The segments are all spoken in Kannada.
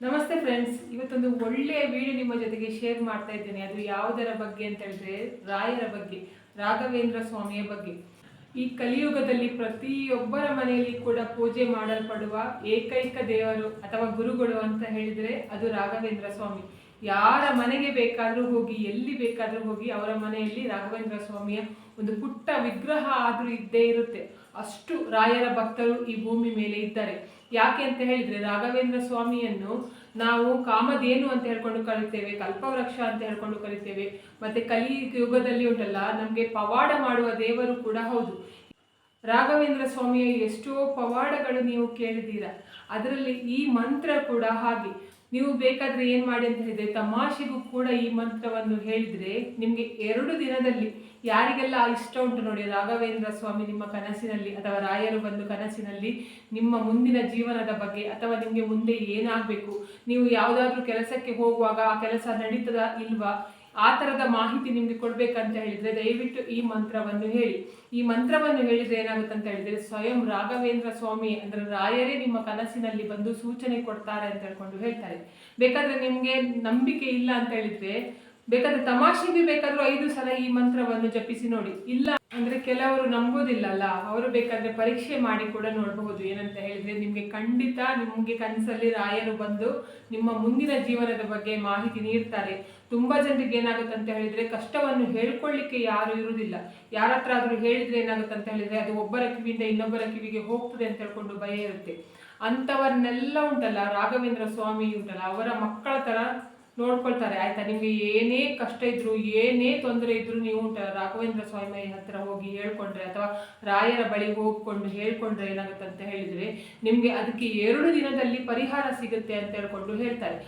ನಮಸ್ತೆ ಫ್ರೆಂಡ್ಸ್ ಇವತ್ತೊಂದು ಒಳ್ಳೆಯ ವಿಡಿಯೋ ನಿಮ್ಮ ಜೊತೆಗೆ ಶೇರ್ ಮಾಡ್ತಾ ಇದ್ದೇನೆ. ಅದು ಯಾವುದರ ಬಗ್ಗೆ ಅಂತ ಹೇಳಿದ್ರೆ ರಾಯರ ಬಗ್ಗೆ, ರಾಘವೇಂದ್ರ ಸ್ವಾಮಿಯ ಬಗ್ಗೆ. ಈ ಕಲಿಯುಗದಲ್ಲಿ ಪ್ರತಿಯೊಬ್ಬರ ಮನೆಯಲ್ಲಿ ಕೂಡ ಪೂಜೆ ಮಾಡಲ್ಪಡುವ ಏಕೈಕ ದೇವರು ಅಥವಾ ಗುರುಗಳು ಅಂತ ಹೇಳಿದ್ರೆ ಅದು ರಾಘವೇಂದ್ರ ಸ್ವಾಮಿ. ಯಾರ ಮನೆಗೆ ಬೇಕಾದರೂ ಹೋಗಿ, ಎಲ್ಲಿ ಬೇಕಾದರೂ ಹೋಗಿ ಅವರ ಮನೆಯಲ್ಲಿ ರಾಘವೇಂದ್ರ ಸ್ವಾಮಿಯ ಒಂದು ಪುಟ್ಟ ವಿಗ್ರಹ ಆದರೂ ಇದ್ದೇ ಇರುತ್ತೆ. ಅಷ್ಟು ರಾಯರ ಭಕ್ತರು ಈ ಭೂಮಿ ಮೇಲೆ ಇದ್ದಾರೆ. ಯಾಕೆ ಅಂತ ಹೇಳಿದ್ರೆ ರಾಘವೇಂದ್ರ ಸ್ವಾಮಿಯನ್ನು ನಾವು ಕಾಮಧೇನು ಅಂತ ಹೇಳ್ಕೊಂಡು ಕರಿತೇವೆ ಕಲ್ಪವೃಕ್ಷ ಅಂತ ಹೇಳ್ಕೊಂಡು ಕರಿತೇವೆ ಮತ್ತೆ ಕಲಿ ಯುಗದಲ್ಲಿ ಉಂಟಲ್ಲ, ನಮಗೆ ಪವಾಡ ಮಾಡುವ ದೇವರು ಕೂಡ ಹೌದು. ರಾಘವೇಂದ್ರ ಸ್ವಾಮಿಯ ಎಷ್ಟೋ ಪವಾಡಗಳು ನೀವು ಕೇಳಿದ್ದೀರಾ, ಅದರಲ್ಲಿ ಈ ಮಂತ್ರ ಕೂಡ ಹಾಗೆ. ನೀವು ಬೇಕಾದ್ರೆ ಏನು ಮಾಡಿ ಅಂತ ಹೇಳಿದ್ರೆ, ತಮಾಷೆಗೂ ಕೂಡ ಈ ಮಂತ್ರವನ್ನು ಹೇಳಿದ್ರೆ ನಿಮಗೆ ಎರಡು ದಿನದಲ್ಲಿ ಯಾರಿಗೆಲ್ಲ ಇಷ್ಟ ಉಂಟು ನೋಡಿ ರಾಘವೇಂದ್ರ ಸ್ವಾಮಿ ನಿಮ್ಮ ಕನಸಿನಲ್ಲಿ ಅಥವಾ ರಾಯರು ಬಂದು ಕನಸಿನಲ್ಲಿ ನಿಮ್ಮ ಮುಂದಿನ ಜೀವನದ ಬಗ್ಗೆ ಅಥವಾ ನಿಮಗೆ ಮುಂದೆ ಏನಾಗಬೇಕು? ನೀವು ಯಾವುದಾದ್ರೂ ಕೆಲಸಕ್ಕೆ ಹೋಗುವಾಗ ಆ ಕೆಲಸ ನಡೀತದ ಇಲ್ವಾ? ಆ ಥರದ ಮಾಹಿತಿ ನಿಮಗೆ ಕೊಡ್ಬೇಕಂತ ಹೇಳಿದ್ರೆ ದಯವಿಟ್ಟು ಈ ಮಂತ್ರವನ್ನು ಹೇಳಿ. ಈ ಮಂತ್ರವನ್ನು ಹೇಳಿದ್ರೆ ಏನಾಗುತ್ತೆ ಅಂತ ಹೇಳಿದ್ರೆ, ಸ್ವಯಂ ರಾಘವೇಂದ್ರ ಸ್ವಾಮಿ ಅಂದ್ರೆ ರಾಯರೇ ನಿಮ್ಮ ಕನಸಿನಲ್ಲಿ ಬಂದು ಸೂಚನೆ ಕೊಡ್ತಾರೆ ಅಂತ ಹೇಳ್ಕೊಂಡು ಹೇಳ್ತಾರೆ. ಬೇಕಾದ್ರೆ ನಿಮ್ಗೆ ನಂಬಿಕೆ ಇಲ್ಲ ಅಂತ ಹೇಳಿದ್ರೆ ಬೇಕಾದ್ರೆ ತಮಾಷೆಗೆ ಬೇಕಾದ್ರೂ ಐದು ಸಲ ಈ ಮಂತ್ರವನ್ನು ಜಪಿಸಿ ನೋಡಿ. ಇಲ್ಲ ಅಂದ್ರೆ ಕೆಲವರು ನಂಬೋದಿಲ್ಲಲ್ಲ, ಅವರು ಬೇಕಾದ್ರೆ ಪರೀಕ್ಷೆ ಮಾಡಿ ಕೂಡ ನೋಡಬಹುದು. ಏನಂತ ಹೇಳಿದ್ರೆ ನಿಮ್ಗೆ ಖಂಡಿತ ನಿಮ್ಗೆ ಕನಸಲ್ಲಿ ರಾಯರು ಬಂದು ನಿಮ್ಮ ಮುಂದಿನ ಜೀವನದ ಬಗ್ಗೆ ಮಾಹಿತಿ ನೀಡ್ತಾರೆ. ತುಂಬಾ ಜನರಿಗೆ ಏನಾಗುತ್ತೆ ಅಂತ ಹೇಳಿದ್ರೆ ಕಷ್ಟವನ್ನು ಹೇಳ್ಕೊಳ್ಳಿಕ್ಕೆ ಯಾರು ಇರುವುದಿಲ್ಲ. ಯಾರ ಹತ್ರ ಆದ್ರೂ ಹೇಳಿದ್ರೆ ಏನಾಗುತ್ತೆ ಅಂತ ಹೇಳಿದ್ರೆ ಅದು ಒಬ್ಬರ ಕಿವಿಯಿಂದ ಇನ್ನೊಬ್ಬರ ಕಿವಿಗೆ ಹೋಗ್ತದೆ ಅಂತ ಹೇಳ್ಕೊಂಡು ಭಯ ಇರುತ್ತೆ. ಅಂಥವರನ್ನೆಲ್ಲ ಉಂಟಲ್ಲ, ರಾಘವೇಂದ್ರ ಸ್ವಾಮಿ ಉಂಟಲ್ಲ, ಅವರ ಮಕ್ಕಳ ತರ ನೋಡ್ಕೊಳ್ತಾರೆ, ಆಯ್ತಾ? ನಿಮ್ಗೆ ಏನೇ ಕಷ್ಟ ಇದ್ರು, ಏನೇ ತೊಂದರೆ ಇದ್ರು ನೀವು ರಾಘವೇಂದ್ರ ಸ್ವಾಮಿ ಹತ್ರ ಹೋಗಿ ಹೇಳ್ಕೊಂಡ್ರೆ ಅಥವಾ ರಾಯರ ಬಳಿ ಹೋಗ್ಕೊಂಡು ಹೇಳ್ಕೊಂಡ್ರೆ ಏನಾಗುತ್ತೆ ಅಂತ ಹೇಳಿದ್ರೆ, ನಿಮ್ಗೆ ಅದಕ್ಕೆ ಎರಡು ದಿನದಲ್ಲಿ ಪರಿಹಾರ ಸಿಗುತ್ತೆ ಅಂತ ಹೇಳ್ಕೊಂಡು ಹೇಳ್ತಾರೆ.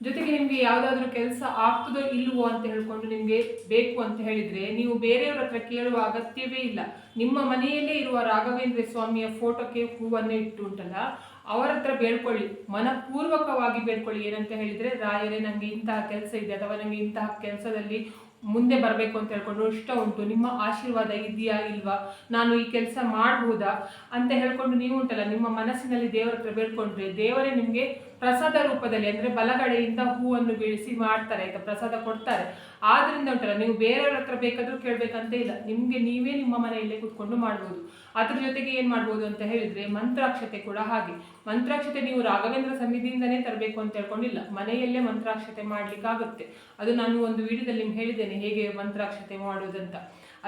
ಜೊತೆಗೆ ನಿಮ್ಗೆ ಯಾವುದಾದ್ರೂ ಕೆಲಸ ಆಗ್ತದೋ ಇಲ್ವೋ ಅಂತ ಹೇಳ್ಕೊಂಡು ನಿಮ್ಗೆ ಬೇಕು ಅಂತ ಹೇಳಿದ್ರೆ, ನೀವು ಬೇರೆಯವ್ರ ಹತ್ರ ಕೇಳುವ ಅಗತ್ಯವೇ ಇಲ್ಲ. ನಿಮ್ಮ ಮನೆಯಲ್ಲೇ ಇರುವ ರಾಘವೇಂದ್ರ ಸ್ವಾಮಿಯ ಫೋಟೋಕ್ಕೆ ಹೂವನ್ನು ಇಟ್ಟು ಉಂಟಲ್ಲ ಅವರ ಹತ್ರ ಬೇಡ್ಕೊಳ್ಳಿ. ಮನಪೂರ್ವಕವಾಗಿ ಬೇಡ್ಕೊಳ್ಳಿ. ಏನಂತ ಹೇಳಿದರೆ, ರಾಯರೇ, ನಂಗೆ ಇಂತಹ ಕೆಲಸ ಇದೆ ಅಥವಾ ನಂಗೆ ಇಂತಹ ಕೆಲಸದಲ್ಲಿ ಮುಂದೆ ಬರಬೇಕು ಅಂತ ಹೇಳ್ಕೊಂಡು ಇಷ್ಟ ಉಂಟು. ನಿಮ್ಮ ಆಶೀರ್ವಾದ ಇದೆಯಾ ಇಲ್ವಾ? ನಾನು ಈ ಕೆಲಸ ಮಾಡಬಹುದಾ ಅಂತ ಹೇಳ್ಕೊಂಡು ನೀವು ಉಂಟಲ್ಲ, ನಿಮ್ಮ ಮನಸ್ಸಿನಲ್ಲಿ ದೇವರ ಹತ್ರ ಬೇಡ್ಕೊಂಡ್ರೆ ದೇವರೇ ನಿಮಗೆ ಪ್ರಸಾದ ರೂಪದಲ್ಲಿ ಅಂದ್ರೆ ಬಲಗಡೆಯಿಂದ ಹೂವನ್ನು ಬೀಳಿಸಿ ಮಾಡ್ತಾರೆ ಆಯಿತಾ ಪ್ರಸಾದ ಕೊಡ್ತಾರೆ. ಆದ್ದರಿಂದ ಉಂಟಲ್ಲ, ನೀವು ಬೇರೆಯವ್ರ ಹತ್ರ ಬೇಕಾದರೂ ಕೇಳ್ಬೇಕಂತ ಇಲ್ಲ. ನಿಮಗೆ ನೀವೇ ನಿಮ್ಮ ಮನೆಯಲ್ಲೇ ಕೂತ್ಕೊಂಡು ಮಾಡ್ಬೋದು. ಅದ್ರ ಜೊತೆಗೆ ಏನು ಮಾಡ್ಬೋದು ಅಂತ ಹೇಳಿದ್ರೆ ಮಂತ್ರಾಕ್ಷತೆ ಕೂಡ ಹಾಗೆ. ಮಂತ್ರಾಕ್ಷತೆ ನೀವು ರಾಘವೇಂದ್ರ ಸನ್ನಿಧಿಯಿಂದನೇ ತರಬೇಕು ಅಂತ ಹೇಳ್ಕೊಂಡಿಲ್ಲ. ಮನೆಯಲ್ಲೇ ಮಂತ್ರಾಕ್ಷತೆ ಮಾಡ್ಲಿಕ್ಕಾಗುತ್ತೆ. ಅದು ನಾನು ಒಂದು ವಿಡಿಯೋದಲ್ಲಿ ನಿಮ್ಗೆ ಹೇಳಿದ್ದೇನೆ, ಹೇಗೆ ಮಂತ್ರಾಕ್ಷತೆ ಮಾಡುವುದಂತ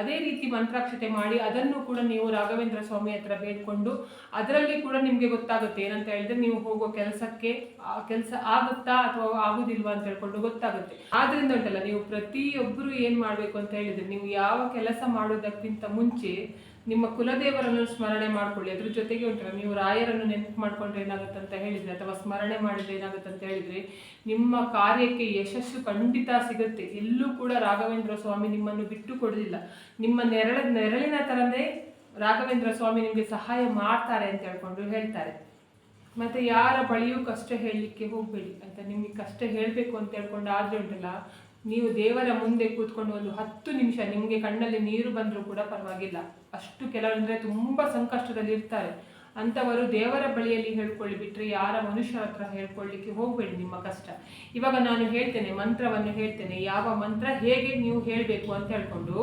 ಅದೇ ರೀತಿ ಮಂತ್ರಾಕ್ಷತೆ ಮಾಡಿ ಅದನ್ನು ಕೂಡ ನೀವು ರಾಘವೇಂದ್ರ ಸ್ವಾಮಿ ಹತ್ರ ಬೇಡ್ಕೊಂಡು ಅದರಲ್ಲಿ ಕೂಡ ನಿಮಗೆ ಗೊತ್ತಾಗುತ್ತೆ. ಏನಂತ ಹೇಳಿದ್ರೆ ನೀವು ಹೋಗೋ ಕೆಲಸಕ್ಕೆ ಕೆಲಸ ಆಗುತ್ತಾ ಅಥವಾ ಆಗುದಿಲ್ವಾ ಅಂತ ಹೇಳ್ಕೊಂಡು ಗೊತ್ತಾಗುತ್ತೆ. ಆದ್ರಿಂದ ಉಂಟಲ್ಲ, ನೀವು ಪ್ರತಿಯೊಬ್ಬರು ಏನ್ ಮಾಡ್ಬೇಕು ಅಂತ ಹೇಳಿದ್ರೆ ನೀವು ಯಾವ ಕೆಲಸ ಮಾಡೋದಕ್ಕಿಂತ ಮುಂಚೆ ನಿಮ್ಮ ಕುಲದೇವರನ್ನು ಸ್ಮರಣೆ ಮಾಡ್ಕೊಳ್ಳಿ. ಅದ್ರ ಜೊತೆಗೆ ಉಂಟಲ್ಲ, ನೀವು ರಾಯರನ್ನು ನೆನಪು ಮಾಡ್ಕೊಂಡ್ರೆ ಏನಾಗುತ್ತೆ ಅಂತ ಹೇಳಿದ್ರೆ, ಅಥವಾ ಸ್ಮರಣೆ ಮಾಡಿದ್ರೆ ಏನಾಗುತ್ತೆ ಅಂತ ಹೇಳಿದ್ರೆ, ನಿಮ್ಮ ಕಾರ್ಯಕ್ಕೆ ಯಶಸ್ಸು ಖಂಡಿತ ಸಿಗುತ್ತೆ. ಎಲ್ಲೂ ಕೂಡ ರಾಘವೇಂದ್ರ ಸ್ವಾಮಿ ನಿಮ್ಮನ್ನು ಬಿಟ್ಟು ಕೊಡೋದಿಲ್ಲ ನಿಮ್ಮ ನೆರಳ, ನೆರಳಿನ ಥರನೇ ರಾಘವೇಂದ್ರ ಸ್ವಾಮಿ ನಿಮಗೆ ಸಹಾಯ ಮಾಡ್ತಾರೆ ಅಂತ ಹೇಳ್ಕೊಂಡು ಹೇಳ್ತಾರೆ. ಮತ್ತೆ ಯಾರ ಬಳಿಯೂ ಕಷ್ಟ ಹೇಳಲಿಕ್ಕೆ ಹೋಗಬೇಡಿ ಅಂತ ನಿಮಗೆ ಕಷ್ಟ ಹೇಳಬೇಕು ಅಂತ ಹೇಳ್ಕೊಂಡು ಆದರೆ ಉಂಟಲ್ಲ ನೀವು ದೇವರ ಮುಂದೆ ಕೂತ್ಕೊಂಡು ಒಂದು ಹತ್ತು ನಿಮಿಷ ನಿಮಗೆ ಕಣ್ಣಲ್ಲಿ ನೀರು ಬಂದರೂ ಕೂಡ ಪರವಾಗಿಲ್ಲ. ಅಷ್ಟು ಕೆಲವಂದ್ರೆ ತುಂಬಾ ಸಂಕಷ್ಟದಲ್ಲಿ ಇರ್ತಾರೆ. ಅಂಥವರು ದೇವರ ಬಳಿಯಲ್ಲಿ ಹೇಳ್ಕೊಳ್ಳಿ ಬಿಟ್ಟರೆ ಯಾರ ಮನುಷ್ಯರ ಹತ್ರ ಹೇಳ್ಕೊಳ್ಳಿಕ್ಕೆ ಹೋಗಬೇಡಿ ನಿಮ್ಮ ಕಷ್ಟ. ಇವಾಗ ನಾನು ಹೇಳ್ತೇನೆ, ಮಂತ್ರವನ್ನು ಹೇಳ್ತೇನೆ. ಯಾವ ಮಂತ್ರ ಹೇಗೆ ನೀವು ಹೇಳಬೇಕು ಅಂತ ಹೇಳ್ಕೊಂಡು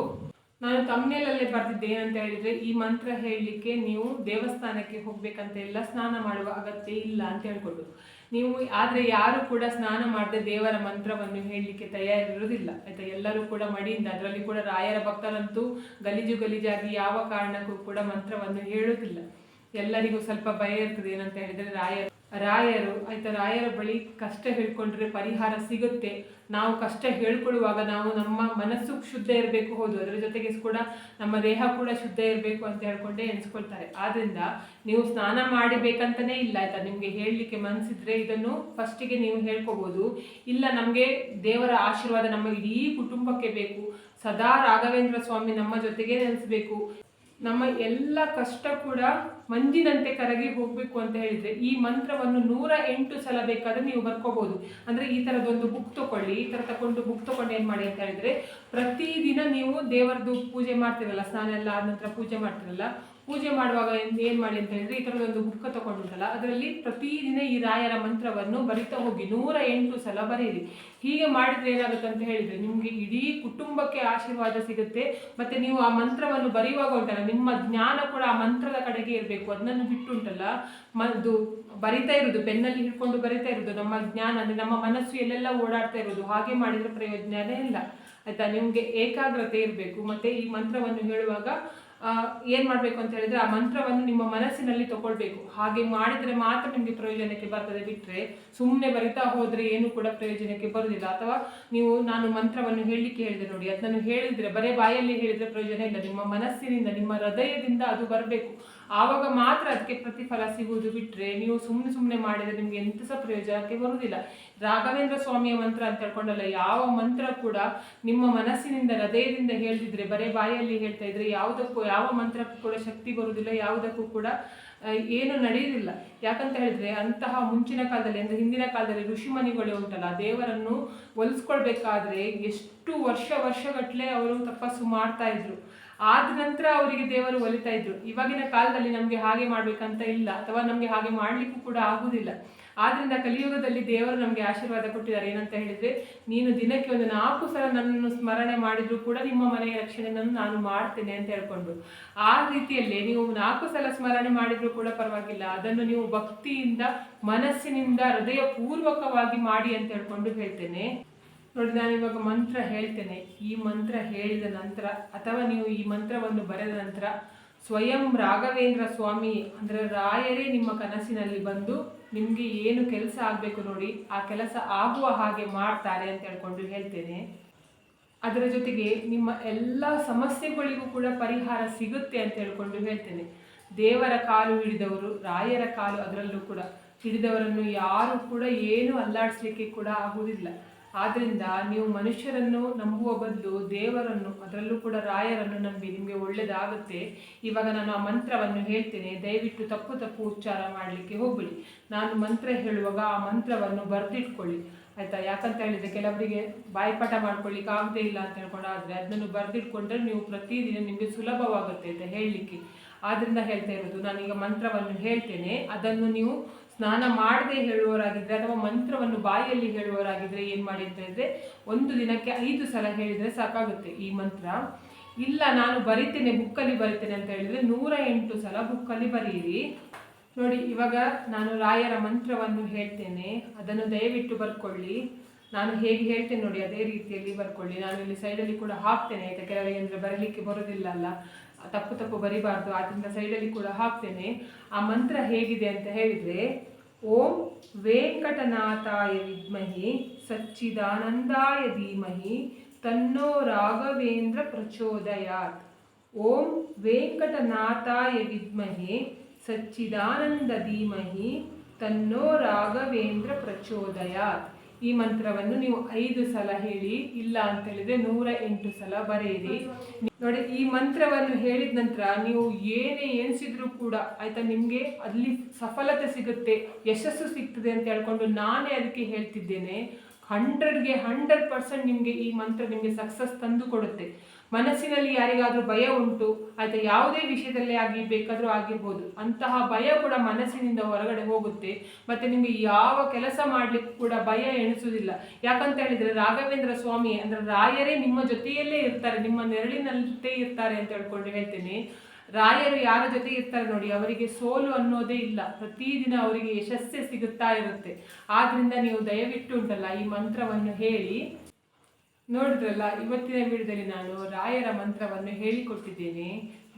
ನಾನು ತಮ್ಮೇಲಲ್ಲೇ ಬರೆದಿದ್ದೆ ಏನಂತ ಹೇಳಿದ್ರೆ ಈ ಮಂತ್ರ ಹೇಳಲಿಕ್ಕೆ ನೀವು ದೇವಸ್ಥಾನಕ್ಕೆ ಹೋಗ್ಬೇಕಂತ ಎಲ್ಲ ಸ್ನಾನ ಮಾಡುವ ಅಗತ್ಯ ಇಲ್ಲ ಅಂತ ಹೇಳ್ಕೊಂಡು ನೀವು ಆದ್ರೆ ಯಾರು ಕೂಡ ಸ್ನಾನ ಮಾಡದೆ ದೇವರ ಮಂತ್ರವನ್ನು ಹೇಳಲಿಕ್ಕೆ ತಯಾರಿರುವುದಿಲ್ಲ. ಆಯ್ತಾ, ಎಲ್ಲರೂ ಕೂಡ ಮಡಿಯಿಂದ, ಅದರಲ್ಲಿ ಕೂಡ ರಾಯರ ಭಕ್ತರಂತೂ ಗಲೀಜು ಗಲೀಜಾಗಿ ಯಾವ ಕಾರಣಕ್ಕೂ ಕೂಡ ಮಂತ್ರವನ್ನು ಹೇಳುವುದಿಲ್ಲ. ಎಲ್ಲರಿಗೂ ಸ್ವಲ್ಪ ಭಯ ಇರ್ತದೆ, ಏನಂತ ಹೇಳಿದ್ರೆ ರಾಯರು. ರಾಯರು ಆಯ್ತಾ ರಾಯರ ಬಳಿ ಕಷ್ಟ ಹೇಳ್ಕೊಂಡ್ರೆ ಪರಿಹಾರ ಸಿಗುತ್ತೆ. ನಾವು ಕಷ್ಟ ಹೇಳ್ಕೊಳ್ಳುವಾಗ ನಾವು ನಮ್ಮ ಮನಸ್ಸು ಶುದ್ಧ ಇರಬೇಕು ಹೌದು. ಅದರ ಜೊತೆಗೆ ಕೂಡ ನಮ್ಮ ದೇಹ ಕೂಡ ಶುದ್ಧ ಇರಬೇಕು ಅಂತ ಹೇಳ್ಕೊಂಡೇ ಎಣಿಸ್ಕೊಳ್ತಾರೆ. ಆದ್ರಿಂದ ನೀವು ಸ್ನಾನ ಮಾಡಬೇಕಂತನೇ ಇಲ್ಲ ಆಯ್ತಾ? ನಿಮ್ಗೆ ಹೇಳಲಿಕ್ಕೆ ಮನಸ್ಸಿದ್ರೆ ಇದನ್ನು ಫಸ್ಟಿಗೆ ನೀವು ಹೇಳ್ಕೋಬಹುದು ಇಲ್ಲ, ನಮಗೆ ದೇವರ ಆಶೀರ್ವಾದ ನಮ್ಮ ಇಡೀ ಕುಟುಂಬಕ್ಕೆ ಬೇಕು. ಸದಾ ರಾಘವೇಂದ್ರ ಸ್ವಾಮಿ ನಮ್ಮ ಜೊತೆಗೆ ನೆಲೆಸಬೇಕು. ನಮ್ಮ ಎಲ್ಲ ಕಷ್ಟ ಕೂಡ ಮಂಜಿನಂತೆ ಕರಗಿ ಹೋಗ್ಬೇಕು ಅಂತ ಹೇಳಿದ್ರೆ ಈ ಮಂತ್ರವನ್ನು ನೂರ ಎಂಟು ಸಲ ಬೇಕಾದರೆ ನೀವು ಬರ್ಕೋಬಹುದು ಅಂದ್ರೆ ಈ ತರದೊಂದು ಬುಕ್ ತಗೊಳ್ಳಿ ಈ ತರ ತಗೊಂಡು ಬುಕ್ ತಗೊಂಡು ಏನು ಮಾಡಿ ಅಂತ ಹೇಳಿದ್ರೆ ಪ್ರತಿದಿನ ನೀವು ದೇವರದು ಪೂಜೆ ಮಾಡ್ತಿರಲ್ಲ, ಸ್ನಾನ ಎಲ್ಲ ಆದ ನಂತರ ಪೂಜೆ ಮಾಡ್ತಿರಲ್ಲ ಪೂಜೆ ಮಾಡುವಾಗ ಏನು ಮಾಡಿ ಅಂತ ಹೇಳಿದ್ರೆ ಈ ಥರದೊಂದು ಬುಕ್ ತಗೊಂಡುಂಟಲ್ಲ ಅದರಲ್ಲಿ ಪ್ರತಿದಿನ ಈ ರಾಯರ ಮಂತ್ರವನ್ನು ಬರಿತಾ ಹೋಗಿ, ನೂರ ಎಂಟು ಸಲ ಬರೀರಿ. ಹೀಗೆ ಮಾಡಿದ್ರೆ ಏನಾಗುತ್ತೆ ಅಂತ ಹೇಳಿದ್ರೆ, ನಿಮಗೆ ಇಡೀ ಕುಟುಂಬಕ್ಕೆ ಆಶೀರ್ವಾದ ಸಿಗುತ್ತೆ, ಮತ್ತೆ ನೀವು ಆ ಮಂತ್ರವನ್ನು ಬರೆಯುವಾಗ ಉಂಟಲ್ಲ, ನಿಮ್ಮ ಜ್ಞಾನ ಕೂಡ ಆ ಮಂತ್ರದ ಕಡೆಗೆ ಇರಬೇಕು. ಅದನ್ನು ಬಿಟ್ಟುಂಟಲ್ಲ ಮದ್ದು ಬರಿತಾ ಇರೋದು ಬೆನ್ನಲ್ಲಿ ಹಿಡ್ಕೊಂಡು ಬರಿತಾ ಇರೋದು ನಮ್ಮ ಜ್ಞಾನ ಅಂದ್ರೆ ನಮ್ಮ ಮನಸ್ಸು ಎಲ್ಲೆಲ್ಲ ಓಡಾಡ್ತಾ ಇರೋದು ಹಾಗೆ ಮಾಡಿದ್ರೆ ಪ್ರಯೋಜನವೇ ಇಲ್ಲ. ಆಯಿತಾ, ನಿಮಗೆ ಏಕಾಗ್ರತೆ ಇರಬೇಕು. ಮತ್ತೆ ಈ ಮಂತ್ರವನ್ನು ಹೇಳುವಾಗ ಏನ್ ಮಾಡ್ಬೇಕು ಅಂತ ಹೇಳಿದ್ರೆ ಆ ಮಂತ್ರವನ್ನು ನಿಮ್ಮ ಮನಸ್ಸಿನಲ್ಲಿ ತಗೊಳ್ಬೇಕು. ಹಾಗೆ ಮಾಡಿದ್ರೆ ಮಾತ್ರ ನಿಮಗೆ ಪ್ರಯೋಜನಕ್ಕೆ ಬರ್ತದೆ. ಬಿಟ್ರೆ ಸುಮ್ಮನೆ ಬರಿತಾ ಹೋದ್ರೆ ಏನು ಕೂಡ ಪ್ರಯೋಜನಕ್ಕೆ ಬರುವುದಿಲ್ಲ ಅಥವಾ ನೀವು, ನಾನು ಮಂತ್ರವನ್ನು ಹೇಳಲಿಕ್ಕೆ ಹೇಳಿದೆ ನೋಡಿ ಅದನ್ನು ಹೇಳಿದ್ರೆ ಬರೇ ಬಾಯಲ್ಲಿ ಹೇಳಿದ್ರೆ ಪ್ರಯೋಜನ ಇಲ್ಲ. ನಿಮ್ಮ ಮನಸ್ಸಿನಿಂದ, ನಿಮ್ಮ ಹೃದಯದಿಂದ ಅದು ಬರಬೇಕು. ಆವಾಗ ಮಾತ್ರ ಅದಕ್ಕೆ ಪ್ರತಿಫಲ ಸಿಗುವುದು ಬಿಟ್ಟರೆ ನೀವು ಸುಮ್ಮನೆ ಸುಮ್ಮನೆ ಮಾಡಿದರೆ ನಿಮಗೆ ಎಂತ ಸಹ ಪ್ರಯೋಜನಕ್ಕೆ ಬರುವುದಿಲ್ಲ. ರಾಘವೇಂದ್ರ ಸ್ವಾಮಿಯ ಮಂತ್ರ ಅಂತ ಹೇಳ್ಕೊಂಡಲ್ಲ, ಯಾವ ಮಂತ್ರ ಕೂಡ ನಿಮ್ಮ ಮನಸ್ಸಿನಿಂದ, ಹೃದಯದಿಂದ ಹೇಳ್ತಿದ್ರೆ ಬರೇ ಬಾಯಲ್ಲಿ ಹೇಳ್ತಾ ಇದ್ರೆ ಯಾವುದಕ್ಕೂ, ಯಾವ ಮಂತ್ರಕ್ಕೂ ಕೂಡ ಶಕ್ತಿ ಬರುವುದಿಲ್ಲ, ಯಾವುದಕ್ಕೂ ಕೂಡ ಏನು ನಡೆಯುವುದಿಲ್ಲ. ಯಾಕಂತ ಹೇಳಿದ್ರೆ ಅಂತಹ ಮುಂಚಿನ ಕಾಲದಲ್ಲಿ, ಅಂದರೆ ಹಿಂದಿನ ಕಾಲದಲ್ಲಿ ಋಷಿಮನಿಗಳು ಉಂಟಲ್ಲ, ದೇವರನ್ನು ಒಲಿಸ್ಕೊಳ್ಬೇಕಾದ್ರೆ ಎಷ್ಟು ವರ್ಷ ವರ್ಷಗಟ್ಟಲೆ ಅವರು ತಪಸ್ಸು ಮಾಡ್ತಾ ಇದ್ರು. ಆದ ನಂತರ ಅವರಿಗೆ ದೇವರು ಒಲಿತಾ ಇದ್ರು. ಇವಾಗಿನ ಕಾಲದಲ್ಲಿ ನಮಗೆ ಹಾಗೆ ಮಾಡ್ಬೇಕಂತ ಇಲ್ಲ, ಅಥವಾ ನಮಗೆ ಹಾಗೆ ಮಾಡ್ಲಿಕ್ಕೂ ಕೂಡ ಆಗುದಿಲ್ಲ. ಆದ್ರಿಂದ ಕಲಿಯುಗದಲ್ಲಿ ದೇವರು ನಮಗೆ ಆಶೀರ್ವಾದ ಕೊಟ್ಟಿದ್ದಾರೆ. ಏನಂತ ಹೇಳಿದ್ರೆ, ನೀನು ದಿನಕ್ಕೆ ಒಂದು ನಾಲ್ಕು ಸಲ ನನ್ನನ್ನು ಸ್ಮರಣೆ ಮಾಡಿದ್ರು ಕೂಡ ನಿಮ್ಮ ಮನೆಯ ರಕ್ಷಣೆಯನ್ನು ನಾನು ಮಾಡ್ತೇನೆ ಅಂತ ಹೇಳ್ಕೊಂಡು ಆ ರೀತಿಯಲ್ಲಿ ನೀವು ನಾಲ್ಕು ಸಲ ಸ್ಮರಣೆ ಮಾಡಿದ್ರು ಕೂಡ ಪರವಾಗಿಲ್ಲ. ಅದನ್ನು ನೀವು ಭಕ್ತಿಯಿಂದ, ಮನಸ್ಸಿನಿಂದ ಹೃದಯ ಪೂರ್ವಕವಾಗಿ ಮಾಡಿ ಅಂತ ಹೇಳ್ಕೊಂಡು ಹೇಳ್ತೇನೆ. ನೋಡಿ, ನಾನು ಇವಾಗ ಮಂತ್ರ ಹೇಳ್ತೇನೆ. ಈ ಮಂತ್ರ ಹೇಳಿದ ನಂತರ, ಅಥವಾ ನೀವು ಈ ಮಂತ್ರವನ್ನು ಬರೆದ ನಂತರ, ಸ್ವಯಂ ರಾಘವೇಂದ್ರ ಸ್ವಾಮಿ, ಅಂದರೆ ರಾಯರೇ ನಿಮ್ಮ ಕನಸಿನಲ್ಲಿ ಬಂದು ನಿಮಗೆ ಏನು ಕೆಲಸ ಆಗಬೇಕು ನೋಡಿ, ಆ ಕೆಲಸ ಆಗುವ ಹಾಗೆ ಮಾಡ್ತಾರೆ ಅಂತ ಹೇಳ್ಕೊಂಡು ಹೇಳ್ತೇನೆ. ಅದರ ಜೊತೆಗೆ ನಿಮ್ಮ ಎಲ್ಲ ಸಮಸ್ಯೆಗಳಿಗೂ ಕೂಡ ಪರಿಹಾರ ಸಿಗುತ್ತೆ ಅಂತ ಹೇಳ್ಕೊಂಡು ಹೇಳ್ತೇನೆ. ದೇವರ ಕಾಲು ಹಿಡಿದವರು, ರಾಯರ ಕಾಲು ಅದರಲ್ಲೂ ಕೂಡ ಹಿಡಿದವರನ್ನು ಯಾರು ಕೂಡ ಏನು ಅಲ್ಲಾಡಿಸ್ಲಿಕ್ಕೆ ಕೂಡ ಆಗುವುದಿಲ್ಲ. ಆದ್ರಿಂದ ನೀವು ಮನುಷ್ಯರನ್ನು ನಂಬುವ ಬದಲು ದೇವರನ್ನು, ಅದರಲ್ಲೂ ಕೂಡ ರಾಯರನ್ನು ನಂಬಿ ನಿಮಗೆ ಒಳ್ಳೆಯದಾಗುತ್ತೆ ಇವಾಗ ನಾನು ಆ ಮಂತ್ರವನ್ನು ಹೇಳ್ತೇನೆ. ದಯವಿಟ್ಟು ತಪ್ಪು ತಪ್ಪು ಉಚ್ಚಾರ ಮಾಡಲಿಕ್ಕೆ ಹೋಗ್ಬಿಡಿ. ನಾನು ಮಂತ್ರ ಹೇಳುವಾಗ ಆ ಮಂತ್ರವನ್ನು ಬರೆದಿಟ್ಕೊಳ್ಳಿ. ಆಯಿತಾ? ಯಾಕಂತ ಹೇಳಿದರೆ ಕೆಲವರಿಗೆ ಬಾಯ್ಪಾಠ ಮಾಡ್ಕೊಳ್ಳಿಕ್ಕೆ ಆಗದೇ ಇಲ್ಲ ಅಂತ ಹೇಳ್ಕೊಂಡು ಆದರೆ ಅದನ್ನು ಬರೆದಿಟ್ಕೊಂಡ್ರೆ ನೀವು ಪ್ರತಿದಿನ ನಿಮಗೆ ಸುಲಭವಾಗುತ್ತೆ ಅಂತ ಹೇಳಲಿಕ್ಕೆ. ಆದ್ದರಿಂದ ಹೇಳ್ತಾ ಇರೋದು, ನಾನೀಗ ಮಂತ್ರವನ್ನು ಹೇಳ್ತೇನೆ. ಅದನ್ನು ನೀವು ಸ್ನಾನ ಮಾಡದೆ ಹೇಳುವವರಾಗಿದ್ರೆ ಅಥವಾ ಮಂತ್ರವನ್ನು ಬಾಯಿಯಲ್ಲಿ ಹೇಳುವವರಾಗಿದ್ರೆ ಏನು ಮಾಡಿ ಅಂತ ಹೇಳಿದ್ರೆ ಒಂದು ದಿನಕ್ಕೆ ಐದು ಸಲ ಹೇಳಿದರೆ ಸಾಕಾಗುತ್ತೆ ಈ ಮಂತ್ರ. ಇಲ್ಲ, ನಾನು ಬರಿತೇನೆ, ಬುಕ್ಕಲ್ಲಿ ಬರಿತೇನೆ ಅಂತ ಹೇಳಿದ್ರೆ ನೂರ ಎಂಟು ಸಲ ಬುಕ್ಕಲ್ಲಿ ಬರೆಯಿರಿ ನೋಡಿ, ಇವಾಗ ನಾನು ರಾಯರ ಮಂತ್ರವನ್ನು ಹೇಳ್ತೇನೆ. ಅದನ್ನು ದಯವಿಟ್ಟು ಬರ್ಕೊಳ್ಳಿ. ನಾನು ಹೇಗೆ ಹೇಳ್ತೇನೆ ನೋಡಿ, ಅದೇ ರೀತಿಯಲ್ಲಿ ಬರ್ಕೊಳ್ಳಿ. ನಾನು ಇಲ್ಲಿ ಸೈಡಲ್ಲಿ ಕೂಡ ಹಾಕ್ತೇನೆ, ಆಯಿತಾ? ಕೆಲವರಿಗೆ ಅಂದರೆ ಬರಲಿಕ್ಕೆ ಬರೋದಿಲ್ಲ ಅಲ್ಲ ತಪ್ಪು ತಪ್ಪು ಬರಿಬಾರ್ದು ಆದ್ದರಿಂದ ಸೈಡಲ್ಲಿ ಕೂಡ ಹಾಕ್ತೇನೆ. ಆ ಮಂತ್ರ ಹೇಗಿದೆ ಅಂತ ಹೇಳಿದರೆ, ಓಂ ವೇಂಕಟನಾಥಾಯ ವಿದ್ಮಹಿ ಸಚ್ಚಿದಾನಂದಾಯ ಧೀಮಹಿ ತನ್ನೋ ರಾಘವೇಂದ್ರ ಪ್ರಚೋದಯಾತ್. ಓಂ ವೆಂಕಟನಾಥಾಯ ವಿದ್ಮಹಿ ಸಚ್ಚಿದಾನಂದ ಧೀಮಹಿ ತನ್ನೋ ರಾಘವೇಂದ್ರ ಪ್ರಚೋದಯಾತ್. ಈ ಮಂತ್ರವನ್ನು ನೀವು ಐದು ಸಲ ಹೇಳಿ, ಇಲ್ಲ ಅಂತ ಹೇಳಿದ್ರೆ ನೂರ ಎಂಟು ಸಲ ಬರೆಯಿರಿ. ನೋಡಿ, ಈ ಮಂತ್ರವನ್ನು ಹೇಳಿದ ನಂತರ ನೀವು ಏನೇ ಎನಿಸಿದ್ರು ಕೂಡ ಆಯ್ತಾ ನಿಮಗೆ ಅಲ್ಲಿ ಸಫಲತೆ ಸಿಗುತ್ತೆ, ಯಶಸ್ಸು ಸಿಗ್ತದೆ ಅಂತ ಹೇಳ್ಕೊಂಡು ನಾನೇ ಅದಕ್ಕೆ ಹೇಳ್ತಿದ್ದೇನೆ. ಹಂಡ್ರೆಡ್ಗೆ ಹಂಡ್ರೆಡ್ ಪರ್ಸೆಂಟ್ ನಿಮಗೆ ಈ ಮಂತ್ರ ನಿಮಗೆ ಸಕ್ಸಸ್ ತಂದು ಕೊಡುತ್ತೆ. ಮನಸ್ಸಿನಲ್ಲಿ ಯಾರಿಗಾದರೂ ಭಯ ಉಂಟು ಅಥವಾ ಯಾವುದೇ ವಿಷಯದಲ್ಲೇ ಆಗಿ ಬೇಕಾದರೂ ಆಗಿರ್ಬೋದು. ಅಂತಹ ಭಯ ಕೂಡ ಮನಸ್ಸಿನಿಂದ ಹೊರಗಡೆ ಹೋಗುತ್ತೆ. ಮತ್ತೆ ನಿಮಗೆ ಯಾವ ಕೆಲಸ ಮಾಡಲಿಕ್ಕೂ ಕೂಡ ಭಯ ಎಣಿಸುವುದಿಲ್ಲ. ಯಾಕಂತ ಹೇಳಿದ್ರೆ ರಾಘವೇಂದ್ರ ಸ್ವಾಮಿ ಅಂದ್ರೆ ರಾಯರೇ ನಿಮ್ಮ ಜೊತೆಯಲ್ಲೇ ಇರ್ತಾರೆ, ನಿಮ್ಮ ನೆರಳಿನಲ್ಲೇ ಇರ್ತಾರೆ ಅಂತ ಹೇಳ್ಕೊಂಡು ಹೇಳ್ತೇನೆ. ರಾಯರು ಯಾರ ಜೊತೆ ಇರ್ತಾರೆ ನೋಡಿ, ಅವರಿಗೆ ಸೋಲು ಅನ್ನೋದೇ ಇಲ್ಲ. ಪ್ರತಿದಿನ ಅವರಿಗೆ ಯಶಸ್ಸೇ ಸಿಗುತ್ತಾ ಇರುತ್ತೆ. ಆದ್ದರಿಂದ ನೀವು ದಯವಿಟ್ಟು ಉಂಟಲ್ಲ ಈ ಮಂತ್ರವನ್ನು ಹೇಳಿ. ನೋಡಿದ್ರಲ್ಲ ಇವತ್ತಿನ ವಿಡಿಯೋದಲ್ಲಿ ನಾನು ರಾಯರ ಮಂತ್ರವನ್ನು ಹೇಳಿಕೊಟ್ಟಿದ್ದೇನೆ.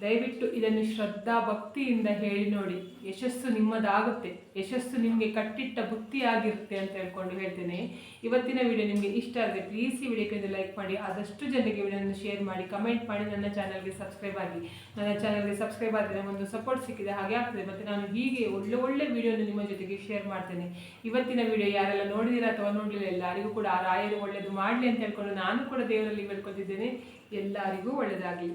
ದಯವಿಟ್ಟು ಇದನ್ನು ಶ್ರದ್ಧಾ ಭಕ್ತಿಯಿಂದ ಹೇಳಿ ನೋಡಿ. ಯಶಸ್ಸು ನಿಮ್ಮದಾಗುತ್ತೆ. ಯಶಸ್ಸು ನಿಮಗೆ ಕಟ್ಟಿಟ್ಟ ಬುತ್ತಿಯಾಗಿರುತ್ತೆ ಅಂತ ಹೇಳ್ಕೊಂಡು ಹೇಳ್ತೇನೆ. ಇವತ್ತಿನ ವಿಡಿಯೋ ನಿಮಗೆ ಇಷ್ಟ ಆದರೆ ಪ್ಲೀಸ್ ಈ ವಿಡಿಯೋಕ್ಕೆ ಲೈಕ್ ಮಾಡಿ. ಆದಷ್ಟು ಜನರಿಗೆ ವಿಡಿಯೋನ ಶೇರ್ ಮಾಡಿ. ಕಮೆಂಟ್ ಮಾಡಿ. ನನ್ನ ಚಾನಲ್ಗೆ ಸಬ್ಸ್ಕ್ರೈಬ್ ಆಗಿ. ನನ್ನ ಚಾನಲ್ಗೆ ಸಬ್ಸ್ಕ್ರೈಬ್ ಆದರೆ ಒಂದು ಸಪೋರ್ಟ್ ಸಿಕ್ಕಿದೆ ಹಾಗೆ ಆಗ್ತದೆ. ಮತ್ತು ನಾನು ಹೀಗೆ ಒಳ್ಳೆ ಒಳ್ಳೆ ವಿಡಿಯೋನ ನಿಮ್ಮ ಜೊತೆಗೆ ಶೇರ್ ಮಾಡ್ತೇನೆ. ಇವತ್ತಿನ ವಿಡಿಯೋ ಯಾರೆಲ್ಲ ನೋಡಿದಿರ ಅಥವಾ ನೋಡಲಿಲ್ಲ ಎಲ್ಲರಿಗೂ ಕೂಡ ಆ ರಾಯರು ಒಳ್ಳೆಯದು ಮಾಡಲಿ ಅಂತ ಹೇಳ್ಕೊಂಡು ನಾನು ಕೂಡ ದೇವರಲ್ಲಿ ಬೇಡ್ಕೊತಿದ್ದೇನೆ. ಎಲ್ಲರಿಗೂ ಒಳ್ಳೆಯದಾಗಲಿ